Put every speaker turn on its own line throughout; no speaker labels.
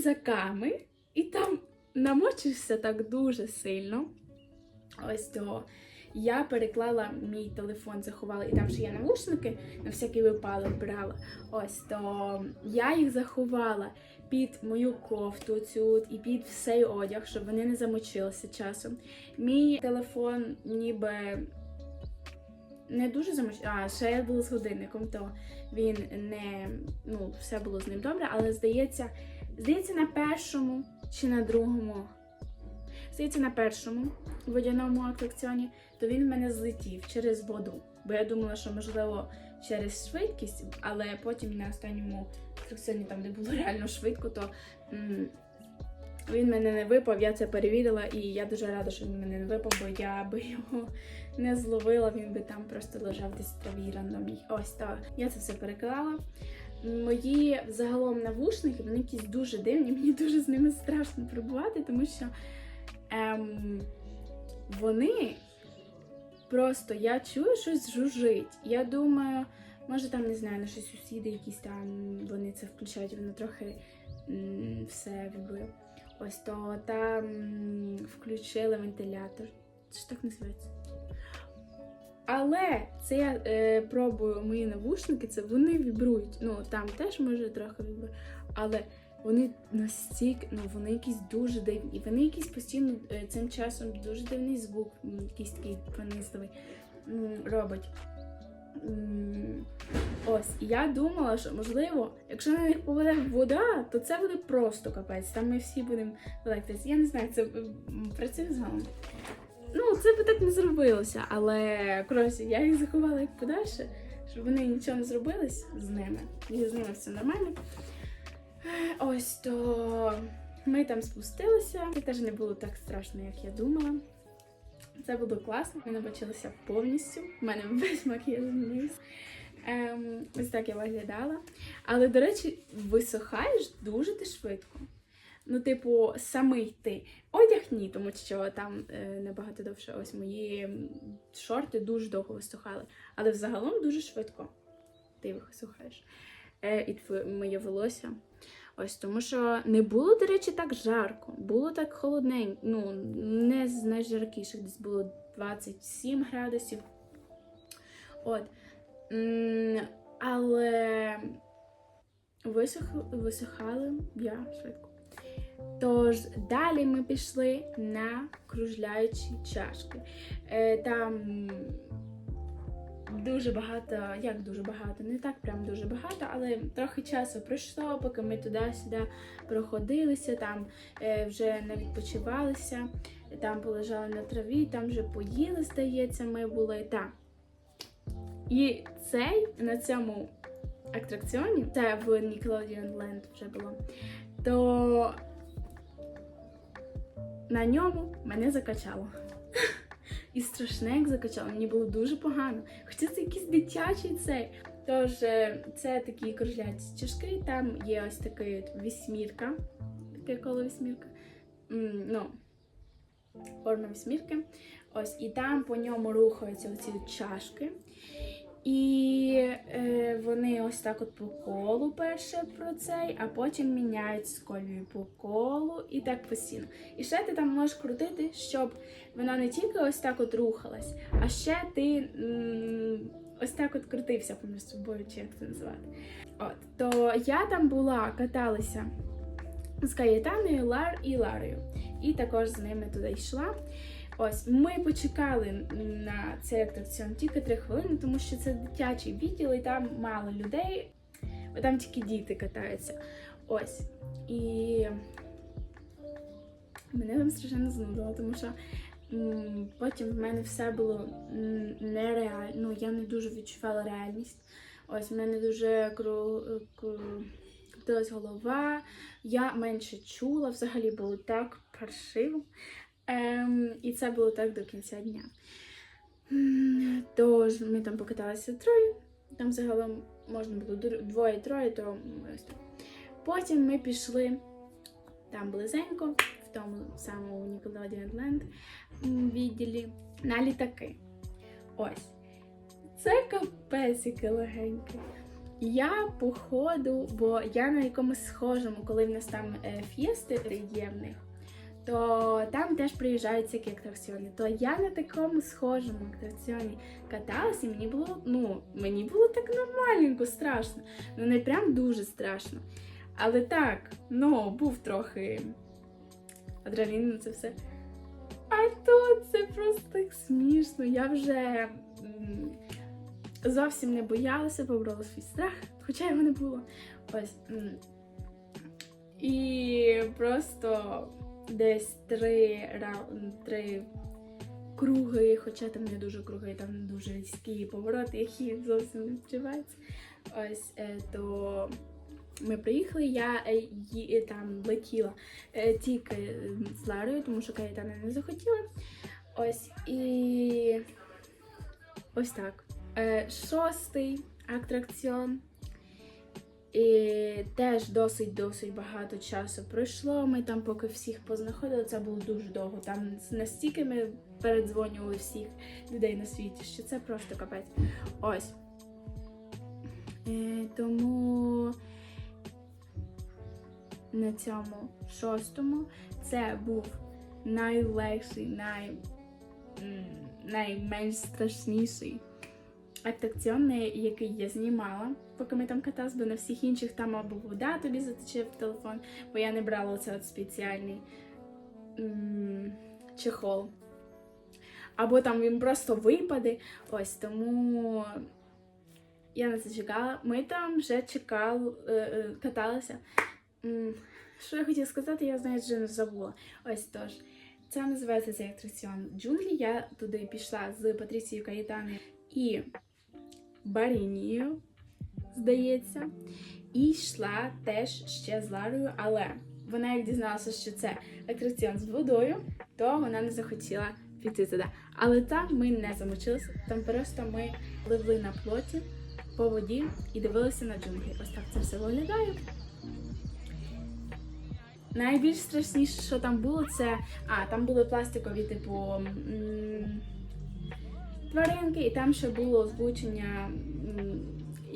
рюкзаками і там намочився так дуже сильно. Ось то я переклала мій телефон, заховала, і там ще є навушники, на всякий випадок брала. Ось то я їх заховала під мою кофту цю і під всей одяг, щоб вони не замочилися часом. Мій телефон ніби не дуже замочив. А, ще я була з годинником, то він не ну, все було з ним добре, але здається, здається, на першому чи на другому. Здається, на першому водяному атракціоні, то він в мене злетів через воду. Бо я думала, що можливо через швидкість, але потім на останньому атракціоні, там, де було реально швидко, то м, він мене не випав, я це перевірила, і я дуже рада, що він мене не випав, бо я би його не зловила, він би там просто лежав десь в траві рандомі. Ось так. Я це все переклала. Мої загалом навушники, вони якісь дуже дивні, мені дуже з ними страшно перебувати, тому що ем, вони просто я чую щось жужжить. Я думаю, може там не знаю, наші сусіди якісь там вони це включають, воно трохи м, все вибив. Ось то там включили вентилятор. Це ж так називається. Але це я е, пробую мої навушники, це вони вібрують. Ну там теж може трохи вібрує, але вони настільки, ну вони якісь дуже дивні. І вони якісь постійно е, цим часом дуже дивний звук, якийсь такий пронизливий робить. Ось, я думала, що можливо, якщо на них попаде вода, то це буде просто капець. Там ми всі будемо електриці. Я не знаю, це працює загалом. Ну, це би так не зробилося, але коротше, я їх заховала як подальше, щоб вони нічого не зробились з ними. І з ними все нормально. Ось то ми там спустилися. Це теж не було так страшно, як я думала. Це було класно. Ми набачилися повністю. У мене весь макіяж змінився. Ем, ось так я виглядала. Але, до речі, висохаєш дуже ти швидко. Ну, типу, самий ти. Одяг ні, тому що там е, набагато довше. Ось мої шорти дуже довго висохали. Але взагалом дуже швидко ти висухаєш. Е, і твоє моє волосся. Ось тому що не було, до речі, так жарко. Було так холодненько. Ну, не з найжаркіших, десь було 27 градусів. От. Але висох, висихали я швидко. Тож далі ми пішли на кружляючі чашки. Е, там дуже багато, як дуже багато, не так прям дуже багато, але трохи часу пройшло, поки ми туди-сюди проходилися, там е, вже не відпочивалися, там полежали на траві, там вже поїли, здається, ми були. Так. І цей на цьому атракціоні, це в Nickelodeon Land вже було, то на ньому мене закачало. І страшне, як закачало, мені було дуже погано. Хоча це якийсь дитячий цей. Тож е, це такі кружляці чашки, там є ось от вісьмірка, таке коло вісьмірка. Ну, форма вісьмірки. Ось, і там по ньому рухаються оці чашки. І е, вони ось так от по колу перше про цей, а потім міняють з колію по колу і так постійно. І ще ти там можеш крутити, щоб вона не тільки ось так от рухалась, а ще ти ось так от крутився поміж собою, чи як це називати. От, то я там була, каталася з Каєтаною, Лар і Ларою. І також з ними туди йшла. Ось ми почекали на цей атракціон тільки три хвилини, тому що це дитячий відділ, і там мало людей, бо там тільки діти катаються. Ось. І мене там страшенно знудило, тому що потім в мене все було нереально. Ну, я не дуже відчувала реальність. Ось в мене дуже кру... кру- крутилась голова, я менше чула, взагалі було так паршиво. Ем, і це було так до кінця дня. Тож ми там покаталися троє. Там загалом можна було двоє-троє, то ось так. Потім ми пішли там близенько, в тому самому Nickelodeon Land відділі на літаки. Ось. Це капець яке легеньке. Я походу, бо я на якомусь схожому, коли в нас там е, фєсти є в них, то там теж приїжджають всякі атракціони. То я на такому схожому атракціоні каталась, і мені було, ну, мені було так нормальненько, страшно. Ну не прям дуже страшно. Але так, ну, був трохи адреналін на це все. А тут це просто так смішно. Я вже зовсім не боялася, поборола свій страх, хоча його не було. Ось. І просто десь три, три круги, хоча там не дуже круги, там дуже різкі повороти, які зовсім не сподіваються. Ось е, то ми приїхали, я е, ї- е, там летіла е, тільки е, з Ларою, тому що Каїтана не захотіла. Ось і ось так. Е, шостий атракціон. І теж досить-досить багато часу пройшло. Ми там поки всіх познаходили, це було дуже довго. Там настільки ми передзвонювали всіх людей на світі, що це просто капець. Ось. Е, тому на цьому шостому це був найлегший, най, найменш страшніший атракціон, який я знімала, поки ми там катались, бо на всіх інших там або вода тобі затече телефон, бо я не брала оце от спеціальний м, чехол. Або там він просто випаде. Ось тому я на це чекала. Ми там вже чекали, е, е, каталися. М, Що я хотіла сказати, я знаю, вже не забула. Ось тож. Це називається цей атракціон джунглі. Я туди пішла з Патріцією Каїтаною і Барінією, здається. І йшла теж ще з Ларою, але вона як дізналася, що це атракціон з водою, то вона не захотіла піти туди. Але там ми не замочилися, там просто ми пливли на плоті по воді і дивилися на джунглі. Ось так це все виглядає. Найбільш страшніше, що там було, це. А, там були пластикові, типу. Тваринки, і там ще було озвучення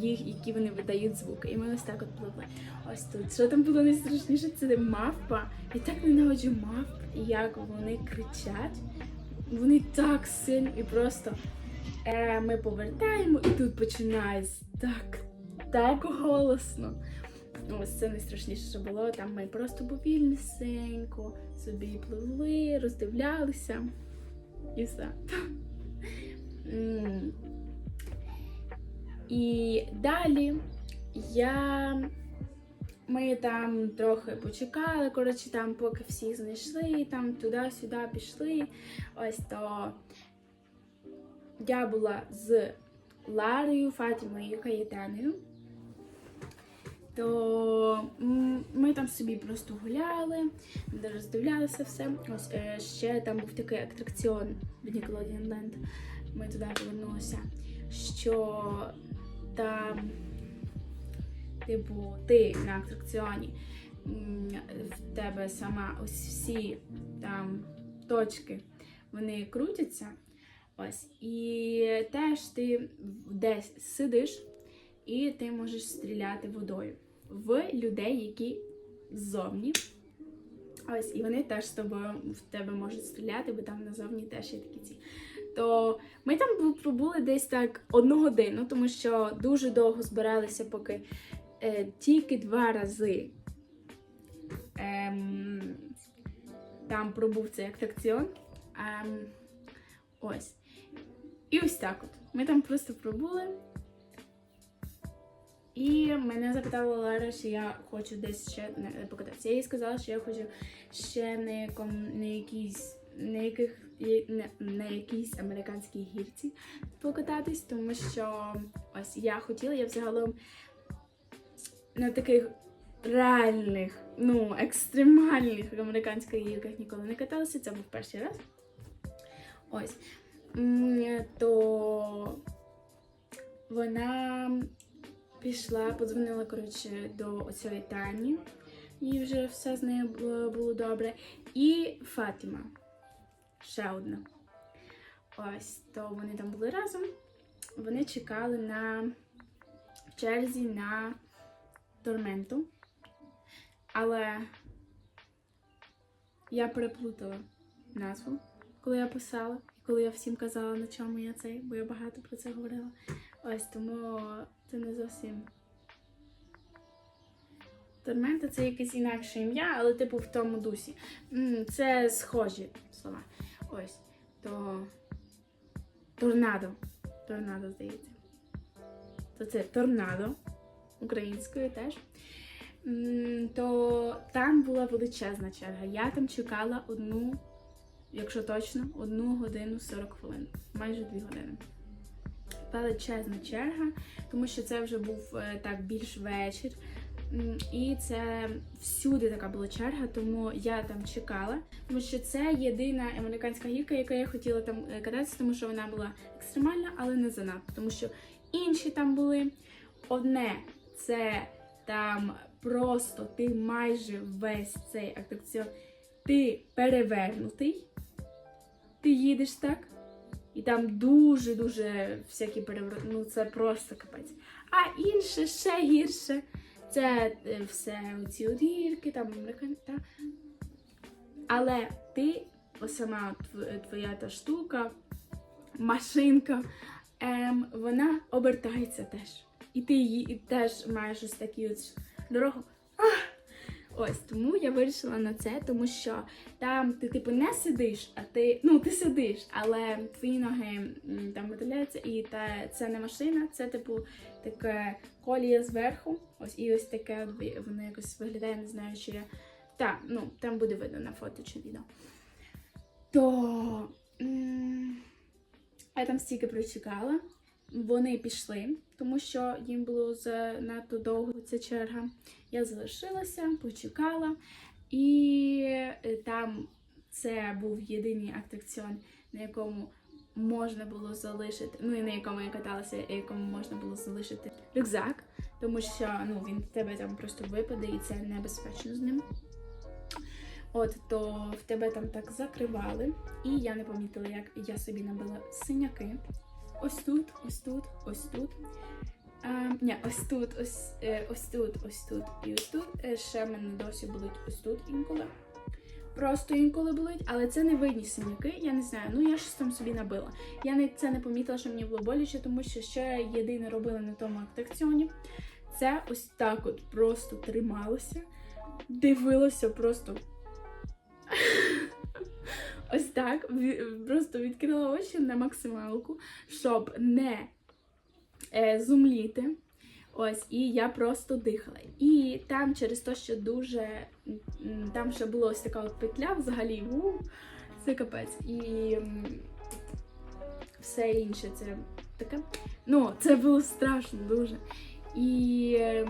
їх, які вони видають звуки. І ми ось так от пливли. Ось тут. Що там було найстрашніше, це мавпа. Я так ненавиджу мавп, як вони кричать. Вони так сильно і просто е, ми повертаємо, і тут починається так, так голосно. Ось це найстрашніше, що було. Там ми просто повільнесенько собі пливли, роздивлялися і все. І далі я. Ми там трохи почекали, коротше, там, поки всіх знайшли, там туди-сюди пішли. Ось то я була з Ларою, Фатімою і Каєтеною. То ми там собі просто гуляли, роздивлялися все. Ось е, ще там був такий атракціон в Nickelodeon Land. Ми туди повернулися. Що там, типу, ти на атракціоні, в тебе сама ось всі там точки, вони крутяться. Ось. І теж ти десь сидиш, і ти можеш стріляти водою в людей, які ззовні. Ось, і вони теж з тобою в тебе можуть стріляти, бо там назовні теж є такі ці. То ми там пробули десь так одну годину, тому що дуже довго збиралися, поки е, тільки два рази ем, там пробув цей атракціон. Ем, ось. І ось так от. Ми там просто пробули. І мене запитала Лара, що я хочу десь ще покататися. Я їй сказала, що я хочу ще на якому на якійсь на яких на, якійсь американській гірці покататись, тому що ось я хотіла, я взагалом на таких реальних, ну, екстремальних американських гірках ніколи не каталася. Це був перший раз. Ось. То вона пішла, подзвонила коротше до оцієї Тані, і вже все з нею було добре. І Фатіма. Ще одна. Ось, то вони там були разом. Вони чекали на в черзі на Торменту. Але я переплутала назву, коли я писала, і коли я всім казала, на чому я цей, бо я багато про це говорила. Ось тому це не зовсім. Тормента це якесь інакше ім'я, але типу в тому дусі. Це схожі слова. Ось. То торнадо. Торнадо, здається. То це торнадо українською теж. То там була величезна черга. Я там чекала одну, якщо точно, одну годину 40 хвилин, майже дві години. Величезна черга, тому що це вже був е, так більш вечір. І це всюди така була черга, тому я там чекала. Тому що це єдина американська гірка, яка я хотіла там е, кататися, тому що вона була екстремальна, але не занадто. Тому що інші там були. Одне це там просто ти майже весь цей атракціон, ти перевернутий, ти їдеш так. І там дуже-дуже всякі перевороти. Ну це просто капець. А інше ще гірше. Це е, все ці одірки, там американці. Але ти, сама твоя та штука, машинка, ем, вона обертається теж. І ти її теж маєш ось такі от дорогу. Ах! Ось тому я вирішила на це, тому що там ти типу не сидиш, а ти ну ти сидиш, але твої ноги там видаляються, і та це не машина, це типу таке колія зверху. Ось і ось таке воно якось виглядає, не знаю, чи я. Так, ну там буде видно на фото чи відео. То я там стільки прочекала. Вони пішли, тому що їм було занадто довго ця черга. Я залишилася, почекала, і е, там це був єдиний атракціон, на якому можна було залишити, ну і на якому я каталася, і якому можна було залишити рюкзак, тому що ну, він в тебе там просто випаде і це небезпечно з ним. От, то в тебе там так закривали, і я не помітила, як я собі набила синяки. Ось тут, ось тут, ось тут. А, ні, ось тут, ось, е, ось тут, ось тут і ось тут. Е, Ще в мене досі болить ось тут інколи. Просто інколи болить, але це не видні синяки, я не знаю. Ну я щось там собі набила. Я не, це не помітила, що мені було боляче, тому що ще єдине робила на тому атракціоні. Це ось так от просто трималося, дивилося просто. Ось так, просто відкрила очі на максималку, щоб не е, зумліти. Ось, і я просто дихала. І там через те, що дуже там ще була ось така от петля взагалі, у, це капець. І все інше це таке. Ну, це було страшно дуже. І е,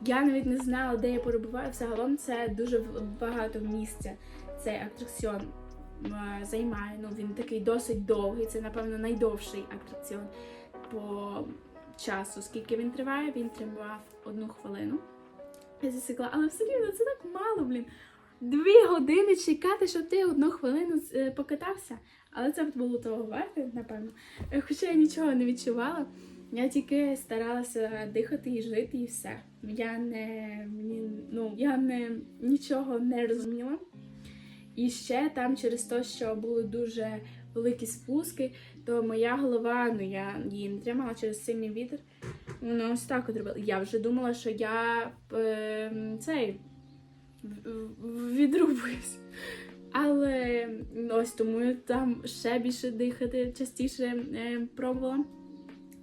я навіть не знала, де я перебуваю. Взагалом це дуже багато місця. Цей атракціон займає. Ну, він такий досить довгий. Це, напевно, найдовший атракціон по часу. Скільки він триває? Він тривав одну хвилину. Я засікла, але все рівно це так мало, блін. Дві години чекати, щоб ти одну хвилину е, покатався. Але це було того варте, напевно. Е, Хоча я нічого не відчувала. Я тільки старалася дихати і жити, і все. Я не, ну, я не, нічого не розуміла. І ще там через те, що були дуже великі спуски, то моя голова, ну я її не тримала через сильний вітер. Воно ось так от. Я вже думала, що я е, цей відрубуюсь. Але ось тому я там ще більше дихати, частіше е, пробувала.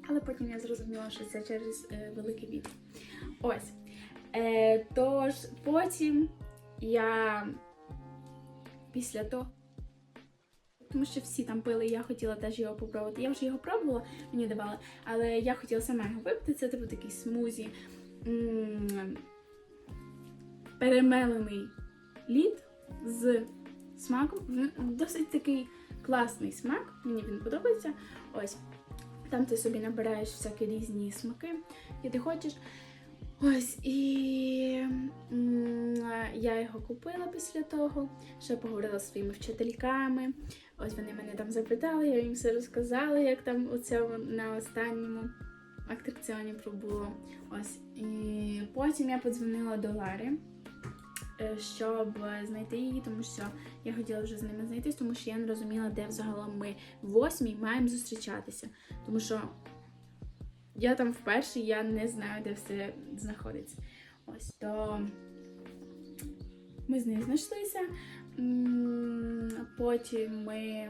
Але потім я зрозуміла, що це через е, великий вітер. Ось. Е, тож потім я після того. Тому що всі там пили, і я хотіла теж його попробувати. Я вже його пробувала, мені давали, але я хотіла сама його випити. Це типу такий смузі. Перемелений лід з смаком. Досить такий класний смак. Мені він подобається. Ось. Там ти собі набираєш всякі різні смаки, які ти хочеш. Ось і я його купила після того. Ще поговорила зі своїми вчительками. Ось вони мене там запитали, я їм все розказала, як там оце на останньому атракціонів пробуло. Ось. І потім я подзвонила до Лари, е, щоб знайти її, тому що я хотіла вже з ними знайтись, тому що я не розуміла, де взагалом ми в восьмій маємо зустрічатися. Тому що я там вперше, я не знаю, де все знаходиться. Ось то ми з нею знайшлися. Потім ми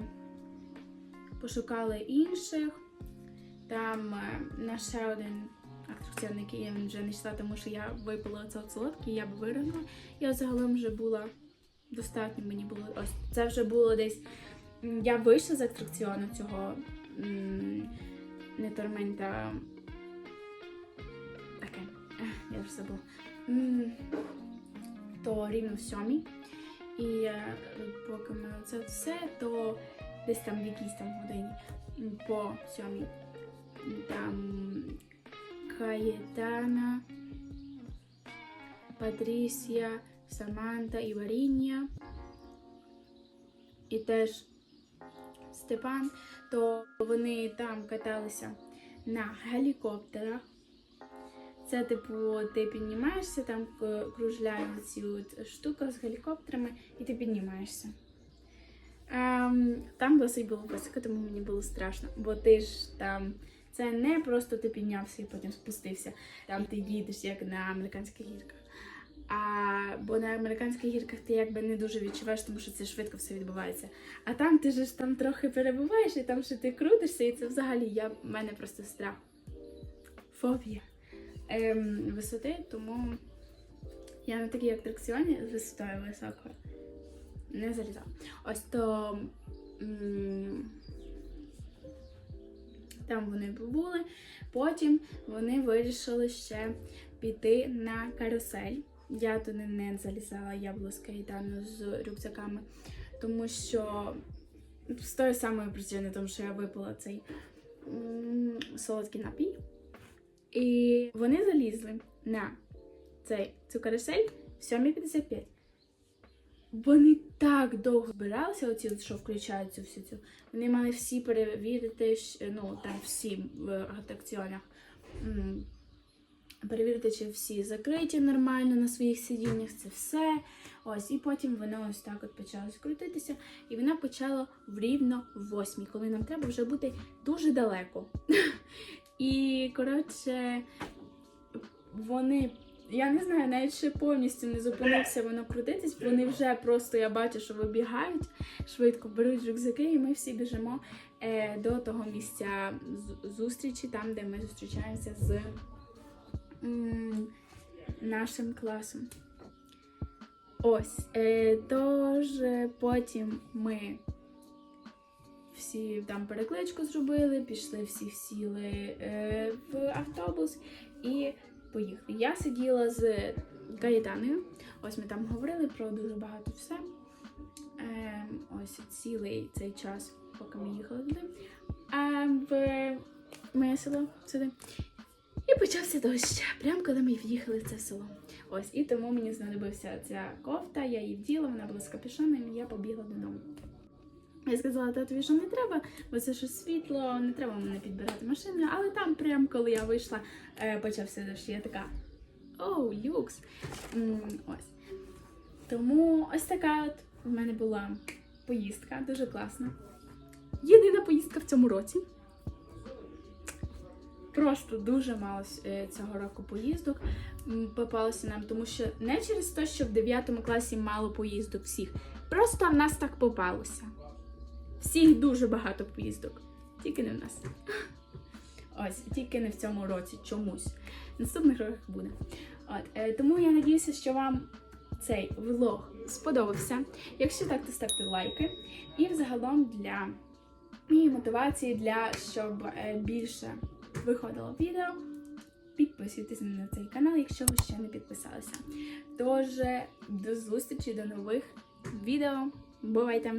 пошукали інших. Там е, наш ще один атракціон, який я вже не йшла, тому що я випила оце солодке, я б виригнула. Я загалом вже була достатньо мені було. Ось це вже було десь. Я вийшла з атракціону цього не тормента. Я вже забула. То рівно в сьомій. І е, поки ми це все, то десь там в якійсь там годині по сьомій там Каєтана, Патрісія, Саманта і Варіння. І теж Степан, то вони там каталися на гелікоптерах. Це, типу, ти піднімаєшся, там кружляє ці от штука з гелікоптерами, і ти піднімаєшся. Ем, там досить було високо, тому мені було страшно, бо ти ж там. Це не просто ти піднявся і потім спустився. Там ти їдеш як на американських гірках. А, бо на американських гірках ти якби не дуже відчуваєш, тому що це швидко все відбувається. А там ти ж там трохи перебуваєш, і там ще ти крутишся, і це взагалі я, в мене просто страх. Фобія ем, висоти, тому я на такій атракціоні з висотою високою не залізала. Ось то м, там вони побули. Потім вони вирішили ще піти на карусель. Я туди не залізала, я була з Каїтану з рюкзаками, тому що з тої самої причини, тому що я випила цей м, солодкий напій. І вони залізли на цей, цю карусель в 7.55. Вони так довго збиралися, оці, що включають цю всю цю. Вони мали всі перевірити, ну там всі в атракціонах. Перевірити, чи всі закриті нормально на своїх сидіннях, це все. Ось, і потім воно ось так от почало скрутитися, і вона почала в рівно в восьмій, коли нам треба вже бути дуже далеко. І коротше, вони. Я не знаю, навіть ще повністю не зупинився воно крутитись. Вони вже просто я бачу, що вибігають, швидко беруть рюкзаки, і ми всі біжимо е, до того місця зустрічі, там, де ми зустрічаємося з м, нашим класом. Ось. Е, тож е, потім ми всі там перекличку зробили, пішли, всі сіли е, в автобус і поїхали. Я сиділа з Каєтаною. Ось ми там говорили про дуже багато все. Е, ось цілий цей час, поки ми їхали туди. А в моє село сюди. І почався дощ, прямо коли ми в'їхали в це село. Ось, і тому мені знадобився ця кофта, я її вділа, вона була з капюшоном, і я побігла додому. Я сказала, татові, що не треба, бо це щось світло, не треба мене підбирати машиною. Але там, прямо коли я вийшла, е, почався дощ, я така оу, люкс. Ось. Тому ось така от в мене була поїздка, дуже класна. Єдина поїздка в цьому році. Просто дуже мало е, цього року поїздок попалося нам, тому що не через те, що в 9 класі мало поїздок всіх. Просто в нас так попалося. Всіх дуже багато поїздок. Тільки не в нас. Ось, тільки не в цьому році чомусь. Наступних роках буде. От, е, тому я надіюся, що вам цей влог сподобався. Якщо так, то ставте лайки. І взагалом для моєї мотивації, для щоб е, більше виходило відео. Підписуйтесь на цей канал, якщо ви ще не підписалися. Тож, до зустрічі, до нових відео. Бувайте!